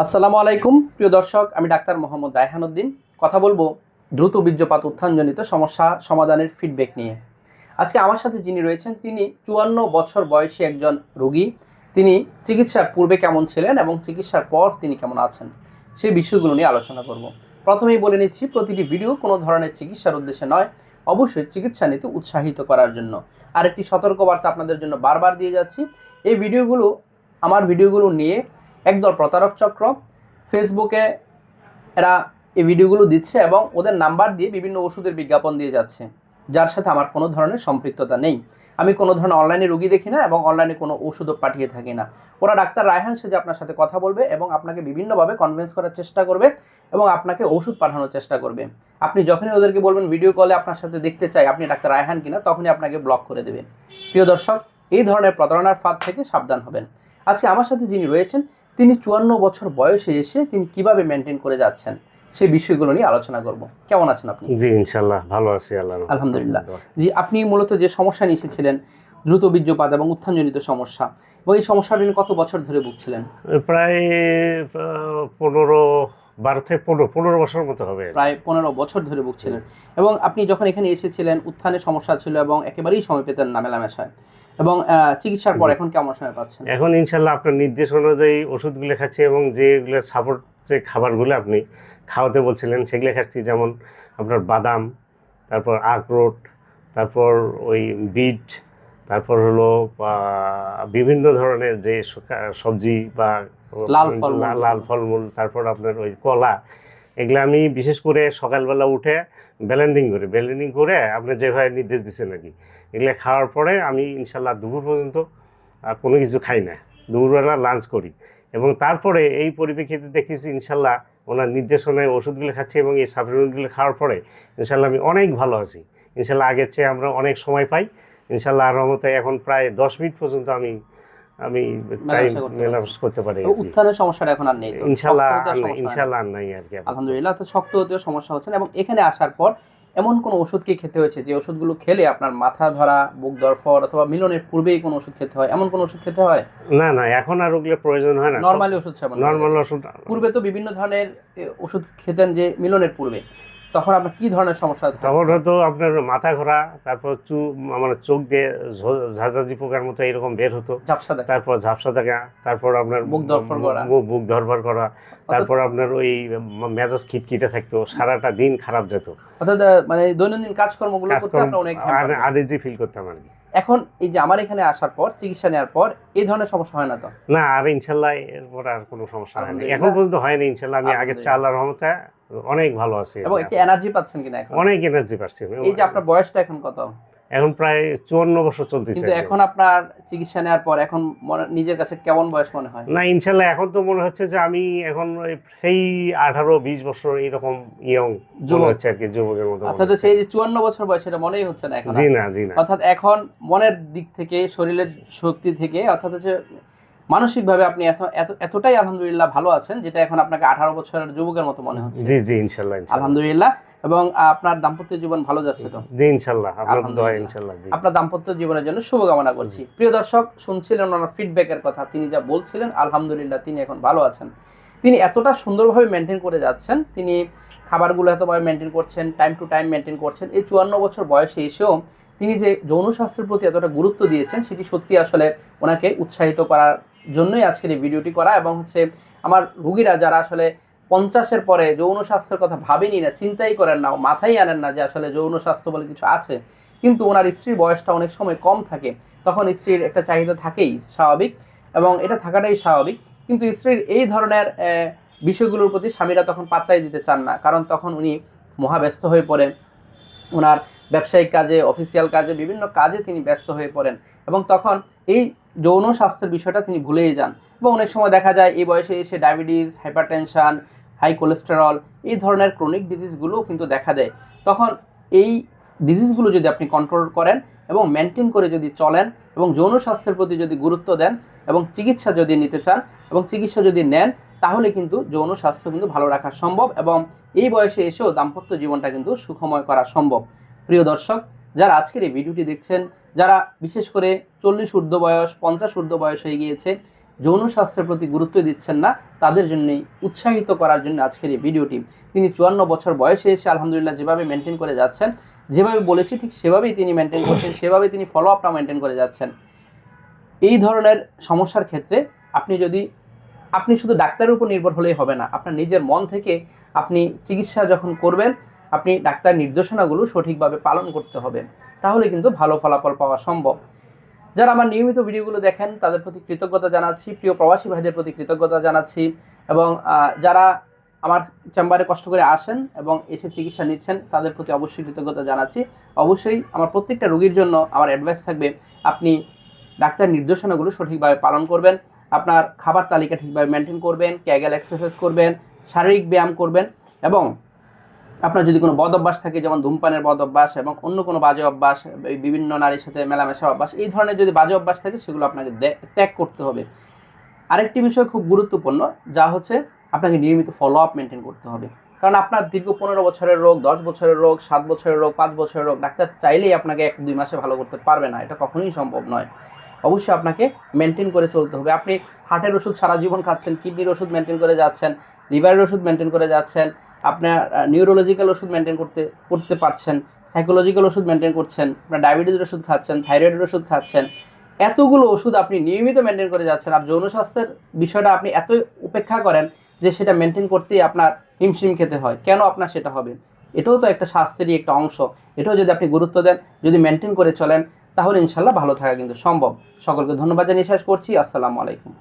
আসসালামু আলাইকুম, প্রিয় দর্শক, আমি ডাক্তার মোহাম্মদ রায়হানুদ্দিন কথা বলব দ্রুত বীর্যপাত উত্থানজনিত সমস্যা সমাধানের ফিডব্যাক নিয়ে। আজকে আমার সাথে যিনি রয়েছেন, তিনি চুয়ান্ন বছর বয়সী একজন রোগী। তিনি চিকিৎসার পূর্বে কেমন ছিলেন এবং চিকিৎসার পর তিনি কেমন আছেন সেই বিষয়গুলো নিয়ে আলোচনা করব। প্রথমেই বলে নিচ্ছি, প্রতিটি ভিডিও কোনো ধরনের চিকিৎসার উদ্দেশ্যে নয়, অবশ্যই চিকিৎসা নিতে উৎসাহিত করার জন্য। আরেকটি সতর্কবার্তা আপনাদের জন্য বারবার দিয়ে যাচ্ছি, এই ভিডিওগুলো আমার ভিডিওগুলো নিয়ে একদল প্রতারক চক্র ফেসবুকে এরা এই ভিডিওগুলো দিচ্ছে এবং ওদের নাম্বার দিয়ে বিভিন্ন ওষুধের বিজ্ঞাপন দিয়ে যাচ্ছে, যার সাথে আমার কোনো ধরনের সম্পৃক্ততা নেই। আমি কোনো ধরনের অনলাইনে রুগী দেখি না এবং অনলাইনে কোনো ওষুধও পাঠিয়ে থাকি না। ওরা ডাক্তার রায়হান সেজে আপনার সাথে কথা বলবে এবং আপনাকে বিভিন্নভাবে কনভিন্স করার চেষ্টা করবে এবং আপনাকে ওষুধ পাঠানোর চেষ্টা করবে। আপনি যখনই ওদেরকে বলবেন ভিডিও কলে আপনার সাথে দেখতে চাই আপনি ডাক্তার রায়হান কিনা, তখনই আপনাকে ব্লক করে দেবে। প্রিয় দর্শক, এই ধরনের প্রতারণার ফাঁদ থেকে সাবধান হবেন। আজকে আমার সাথে যিনি রয়েছেন তিনি চুয়ান্ন বছর বয়সে এসে তিনি কীভাবে মেনটেন করে যাচ্ছেন সেই বিষয়গুলো নিয়ে আলোচনা করব। কেমন আছেন আপনি? জি ইনশাল্লাহ ভালো আছি আল্লাহ আলহামদুলিল্লাহ। জি আপনি মূলত যে সমস্যা নিয়ে এসেছিলেন দ্রুত বীর্যপাত এবং উত্থানজনিত সমস্যা এবং এই সমস্যাটা নিয়ে কত বছর ধরে ভুগছিলেন? প্রায় পনেরো বারো থেকে পনেরো পনেরো বছর মতো হবে। প্রায় পনেরো বছর ধরে ভুগছিলেন। এবং আপনি যখন এখানে এসেছিলেন উত্থানের সমস্যা ছিল এবং একেবারেই সময় পেতেন না মেলামেশায়। এবং চিকিৎসার পর এখন কেমন সময় পাচ্ছেন? এখন ইনশাল্লাহ আপনার নির্দেশ অনুযায়ী ওষুধগুলো খাচ্ছি এবং যেগুলো সাপোর্ট যে খাবারগুলো আপনি খাওয়াতে বলছিলেন সেগুলো খাচ্ছি। যেমন আপনার বাদাম তারপর আখরোট তারপর ওই বিট তারপর হলো বিভিন্ন ধরনের যে সবজি বা লাল ফলমূল। লাল- লাল ফলমূল তারপর আপনার ওই কলা এগুলো আমি বিশেষ করে সকালবেলা উঠে ব্যালেন্ডিং করে ব্যালেন্ডিং করে আপনি যেভাবে নির্দেশ দিচ্ছেন আর কি। এগুলো খাওয়ার পরে আমি ইনশাল্লাহ দুপুর পর্যন্ত আর কোনো কিছু খাই না। দুপুরবেলা লাঞ্চ করি। এবং তারপরে এই পরিপ্রেক্ষিতে দেখেছি ইনশাল্লাহ ওনার নির্দেশনায় ওষুধগুলো খাচ্ছি এবং এই সাপ্লিমেন্টগুলো খাওয়ার পরে ইনশাল্লাহ আমি অনেক ভালো আছি। ইনশাল্লাহ আগের চেয়ে আমরা অনেক সময় পাই। ইনশাল্লাহ রহমতে এখন প্রায় দশ মিনিট পর্যন্ত আমি আমি মেলামেশা করতে পারি। উত্থানের সমস্যাটা এখন আর নেই আর। আর কি আলহামদুলিল্লাহ তো শক্ত হতেও সমস্যা হচ্ছে না এবং এখানে আসার পর এমন কোনো ওষুধ কি খেতে হয়েছে যে ওষুধগুলো খেলে আপনার মাথা ধরা বুক দরফর অথবা মিলনের পূর্বেই কোনো ওষুধ খেতে হয়? এমন কোনো ওষুধ খেতে হয়? না না এখন আর ওগুলো প্রয়োজন হয় না। নর্মালি ওষুধ সেবন নর্মাল ওষুধ পূর্বে তো বিভিন্ন ধরনের ওষুধ খেতেন যে মিলনের পূর্বে। তখন আপনার কি ধরনের সমস্যা তখন হয়তো আপনার মাথা ঘোরা তারপর চু মানে চোখ দিয়ে ঝাঁঝাঝি পোকার মতো এরকম বের হতো। ঝাপসা দেখা। তারপর ঝাপসা দেখা তারপর আপনার মুখ ধরফর করা। মুখ বুক ধরফর করা তারপর আপনার ওই মেজাজ খিটখিটে থাকতো সারাটা দিন খারাপ যেত। অর্থাৎ মানে দৈনন্দিন কাজকর্মগুলো করতে আপনার অনেক হ্যাম্পার ফিল করতাম আর কি। এখন এই যে আমার এখানে আসার পর চিকিৎসা নেওয়ার পর এই ধরনের সমস্যা হয় না তো? না আর ইনশাল্লাহ এরপর আর কোনো সমস্যা হয় না। এখন পর্যন্ত হয়নি ইনশাল্লাহ। আমি আগের চাল আর আল্লাহর রহমতে অনেক ভালো আছি। এবং একটু এনার্জি পাচ্ছেন কিনা এখন? অনেক এনার্জি পাচ্ছি। এই যে আপনার বয়সটা এখন কত? এখন প্রায় চুয়ান্ন বছর চলতেছে কিন্তু এখন আপনার চিকিৎসা নেওয়ার পর এখন নিজের কাছে কেমন বয়স মনে হয়? না ইনশাল্লাহ এখন তো মনে হচ্ছে যে আমি এখন সেই আঠারো বিশ বছর এরকম ইয়ং মনে। হচ্ছে আর কি যুবকের মতো অর্থাৎ হচ্ছে। সেই যে চুয়ান্ন বছর বয়স এটা মনেই হচ্ছে না এখন জি না জি না। অর্থাৎ এখন মনের দিক থেকে শরীরের শক্তি থেকে অর্থাৎ হচ্ছে মানসিকভাবে আপনি এত এত- এতটাই আলহামদুলিল্লাহ ভালো আছেন যেটা এখন আপনাকে আঠারো বছরের যুবকের মতো মনে হচ্ছে। জি জি ইনশাল্লাহ। আলহামদুলিল্লাহ। এবং আপনার দাম্পত্য জীবন ভালো যাচ্ছে তো? জি ইনশাল্লাহ। আপনার দোয়া। ইনশাল্লাহ জি। আপনার দাম্পত্য জীবনের জন্য শুভকামনা করছি। প্রিয় দর্শক শুনছিলেন ওনার ফিডব্যাকের কথা। তিনি যা বলছিলেন আলহামদুলিল্লাহ তিনি এখন ভালো আছেন। তিনি এতটা সুন্দরভাবে মেনটেন করে যাচ্ছেন। তিনি খাবারগুলো এতভাবে মেনটেন করছেন টাইম টু টাইম মেনটেন করছেন। এই চুয়ান্ন বছর বয়সে এসেও তিনি যে যৌন স্বাস্থ্যের প্রতি এতটা গুরুত্ব দিয়েছেন সেটি সত্যি আসলে ওনাকে উৎসাহিত করার জন্যই আজকের এই ভিডিওটি করা। এবং হচ্ছে আমার রুগীরা যারা আসলে পঞ্চাশের পরে যৌন স্বাস্থ্যের কথা ভাবেনি না, চিন্তাই করেন না, মাথায় আনেন না যে আসলে যৌন স্বাস্থ্য বলে কিছু আছে। কিন্তু ওনার স্ত্রীর বয়সটা অনেক সময় কম থাকে, তখন স্ত্রীর একটা চাহিদা থাকেই স্বাভাবিক এবং এটা থাকাটাই স্বাভাবিক। কিন্তু স্ত্রীর এই ধরনের বিষয়গুলোর প্রতি স্বামীরা তখন পাত্তাই দিতে চান না, কারণ তখন উনি মহাব্যস্ত হয়ে পড়েন। ওনার ব্যবসায়িক কাজে, অফিসিয়াল কাজে, বিভিন্ন কাজে তিনি ব্যস্ত হয়ে পড়েন এবং তখন এই যৌন স্বাস্থ্যের বিষয়টা তিনি ভুলেই যান। এবং অনেক সময় দেখা যায় এই বয়সে এসে ডায়াবেটিস, হাইপারটেনশন হাই কোলেস্টেরল, এই ধরনের ক্রনিক ডিজিজগুলোও কিন্তু দেখা দেয়। তখন এই ডিজিজগুলো যদি আপনি কন্ট্রোল করেন এবং মেনটেন করে যদি চলেন এবং যৌন স্বাস্থ্যের প্রতি যদি গুরুত্ব দেন এবং চিকিৎসা যদি নিতে চান এবং চিকিৎসা যদি নেন, তাহলে কিন্তু যৌন স্বাস্থ্য কিন্তু ভালো রাখা সম্ভব এবং এই বয়সে এসেও দাম্পত্য জীবনটা কিন্তু সুখময় করা সম্ভব। প্রিয় দর্শক, যারা আজকের এই ভিডিওটি দেখছেন, যারা বিশেষ করে চল্লিশ ঊর্ধ্ব বয়স, পঞ্চাশ ঊর্ধ্ব বয়স হয়ে গিয়েছে যৌন স্বাস্থ্যের প্রতি গুরুত্ব দিচ্ছেন না, তাদের জন্যই উৎসাহিত করার জন্য আজকের এই ভিডিওটি। তিনি চুয়ান্ন বছর বয়সে এসে আলহামদুলিল্লাহ যেভাবে মেনটেন করে যাচ্ছেন, যেভাবে বলেছি ঠিক সেভাবেই তিনি মেনটেন করছেন সেভাবে তিনি ফলো আপটা মেনটেন করে যাচ্ছেন। এই ধরনের সমস্যার ক্ষেত্রে আপনি যদি, আপনি শুধু ডাক্তারের উপর নির্ভর হলেই হবে না, আপনার নিজের মন থেকে আপনি চিকিৎসা যখন করবেন, আপনি ডাক্তার নির্দেশনাগুলো সঠিকভাবে পালন করতে হবে, তাহলে কিন্তু ভালো ফলাফল পাওয়া সম্ভব। যারা আমার নিয়মিত ভিডিওগুলো দেখেন, তাদের প্রতি কৃতজ্ঞতা জানাচ্ছি, প্রিয় প্রবাসী ভাইদের প্রতি কৃতজ্ঞতা জানাচ্ছি এবং যারা আমার চেম্বারে কষ্ট করে আসেন এবং এসে চিকিৎসা নিচ্ছেন, তাদের প্রতি অবশ্যই কৃতজ্ঞতা জানাচ্ছি। অবশ্যই আমার প্রত্যেকটা রোগীর জন্য আমার অ্যাডভাইস থাকবে, আপনি ডাক্তার নির্দেশনাগুলো সঠিকভাবে পালন করবেন, আপনার খাবার তালিকা ঠিকভাবে মেনটেন করবেন ক্যাগেল এক্সারসাইজ করবেন, শারীরিক ব্যায়াম করবেন এবং আপনার যদি কোনো বদ অভ্যাস থাকে, যেমন ধূমপানের বদ অভ্যাস এবং অন্য কোনো বাজে অভ্যাস বিভিন্ন নারীর সাথে মেলামেশা অভ্যাস, এই ধরনের যদি বাজে অভ্যাস থাকে, সেগুলো আপনাকে ত্যাগ করতে হবে। আরেকটি বিষয় খুব গুরুত্বপূর্ণ, যা হচ্ছে আপনাকে নিয়মিত ফলো আপ মেনটেন করতে হবে। কারণ আপনার দীর্ঘ পনেরো বছরের রোগ, দশ বছরের রোগ, সাত বছরের রোগ, পাঁচ বছরের রোগ, ডাক্তার চাইলেই আপনাকে এক দুই মাসে ভালো করতে পারবে না, এটা কখনোই সম্ভব নয়। অবশ্যই আপনাকে মেনটেন করে চলতে হবে। আপনি হার্টের ওষুধ সারা জীবন খাচ্ছেন কিডনির ওষুধ মেনটেন করে যাচ্ছেন লিভারের ওষুধ মেনটেন করে যাচ্ছেন আপনার নিউরোলজিক্যাল ওষুধ মেনটেন করতে করতে পারছেন সাইকোলজিক্যাল ওষুধ মেনটেন করছেন, আপনার ডায়াবেটিসের ওষুধ খাচ্ছেন থাইরয়েডের ওষুধ খাচ্ছেন, এতগুলো ওষুধ আপনি নিয়মিত মেনটেন করে যাচ্ছেন আর যৌন স্বাস্থ্যের বিষয়টা আপনি এতই উপেক্ষা করেন যে সেটা মেনটেন করতেই আপনার হিমশিম খেতে হয়। কেন আপনার সেটা হবে? এটাও তো একটা স্বাস্থ্যেরই একটা অংশ। এটাও যদি আপনি গুরুত্ব দেন, যদি মেনটেন করে চলেন, তাহলে ইনশাল্লাহ ভালো থাকা কিন্তু সম্ভব। সকলকে ধন্যবাদ জানিয়ে শেষ করছি। আসসালামু আলাইকুম।